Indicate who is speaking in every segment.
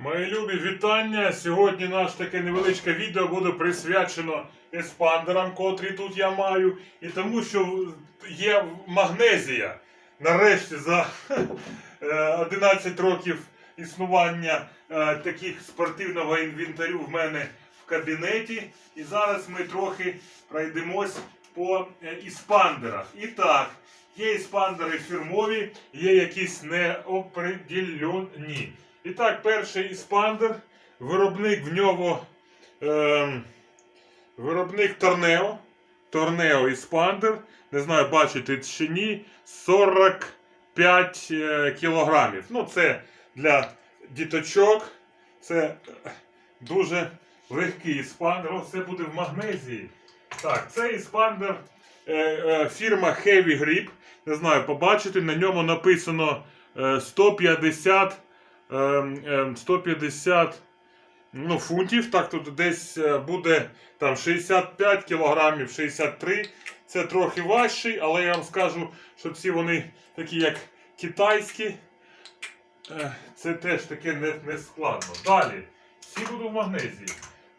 Speaker 1: Мої любі вітання. Сьогодні наше таке невеличке відео буде присвячено еспандерам, котрі тут я маю, і тому, що є магнезія. Нарешті за е, 11 років існування е, таких спортивного інвентарю в мене в кабінеті. І зараз ми трохи пройдемось по е, іспандерах. І так, є іспандери фірмові, є якісь неопределені. І так, перший іспандер, виробник в нього ем, виробник Торнео. Торнео іспандер. Не знаю, бачите чи ні. 45 е, кілограмів. Ну, це для діточок. Це е, дуже легкий іспандер. О, це буде в магнезії. Так, це іспандер е, е, фірма Heavy Grip. Не знаю, побачите, на ньому написано е, 150 ем, ем, 150 ну, фунтів. Так, тут десь е, буде там 65 кілограмів, 63. Це трохи важчий, але я вам скажу, що ці вони такі, як китайські. Е, Це теж таке не, не складно. Далі. Всі буду в магнезії.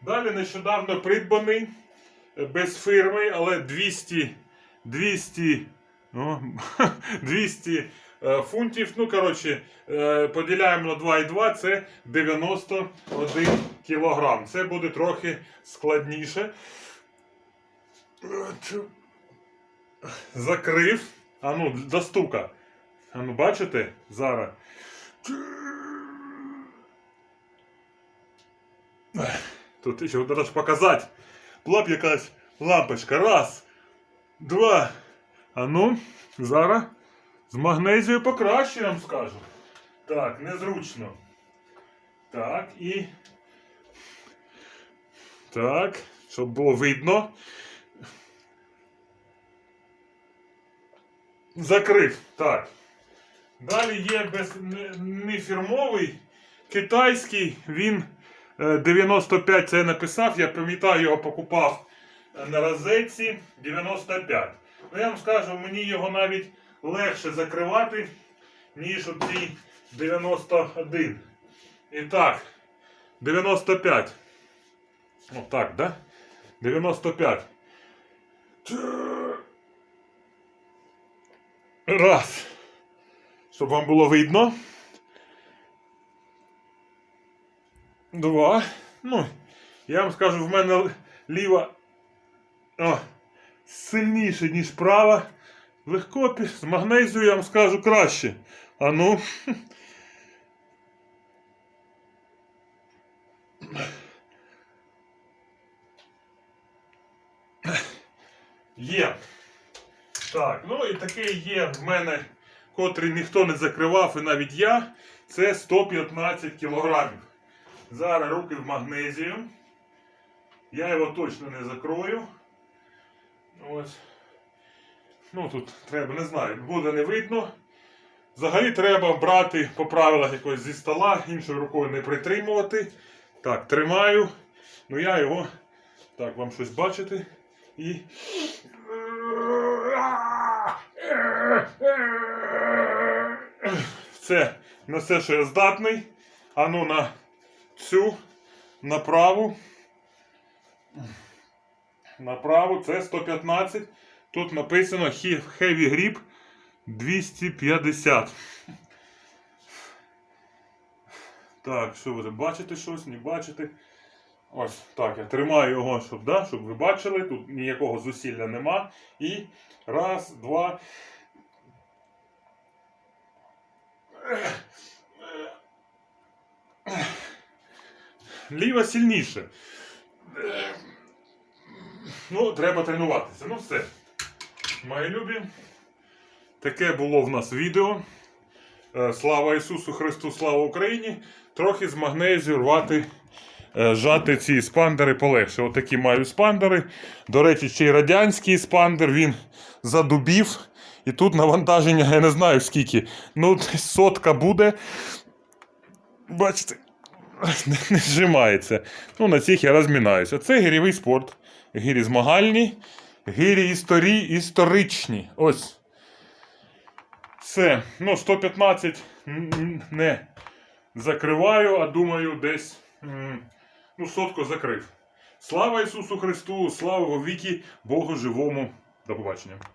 Speaker 1: Далі нещодавно придбаний е, без фірми, але 200, 200, ну, 200 е, фунтів. Ну, коротше, е, поділяємо на 2,2, це 91 кілограм. Це буде трохи складніше. Е, Закрив. А ну, до стука. А ну, бачите? Зараз. Тут ще треба показати. Була якась лампочка. Раз, два. А ну, зараз з магнезією покраще, я вам скажу. Так, незручно. Так, і. Так, щоб було видно. Закрив. Так. Далі є без, не, фірмовий, китайський, він е, 95 це я написав, я пам'ятаю, його покупав е, на розетці 95. Ну я вам скажу, мені його навіть легше закривати, ніж оці 91. І так, 95. О, так, да? 95. Раз. Щоб вам було видно. Два. Ну, я вам скажу, в мене ліва о, сильніше, ніж права. Легко з магнезією я вам скажу краще. А ну. Є. Так, ну і таке є в мене, котрий ніхто не закривав, і навіть я. Це 115 кілограмів. Зараз руки в магнезію. Я його точно не закрою. Ось. Ну тут треба, не знаю, буде не видно. Взагалі треба брати по правилах якось зі стола, іншою рукою не притримувати. Так, тримаю. Ну я його. Так, вам щось бачите. І. Це на все, що я здатний. А ну на цю, на праву. На праву це 115. Тут написано Heavy Grip 250. Так, що ви бачите щось, не бачите? Ось так, я тримаю його, щоб, да, щоб ви бачили. Тут ніякого зусилля нема. І раз, два. Ліва сильніше. Ну, треба тренуватися. Ну все. Мої любі. Таке було в нас відео. Е, Слава Ісусу Христу, слава Україні! Трохи з магнезію рвати, е, жати ці спандери полегше. Отакі маю спандери. До речі, ще й радянський спандер, він задубів. І тут навантаження, я не знаю скільки. Ну, сотка буде. Бачите, не, не зжимається. Ну, на цих я розмінаюся. Це гірєвий спорт. Гірі змагальні, гірі історі, історичні. Ось. Все. Ну, 115 н- н- не закриваю, а думаю, десь ну, сотку закрив. Слава Ісусу Христу, слава віки Богу живому. До побачення.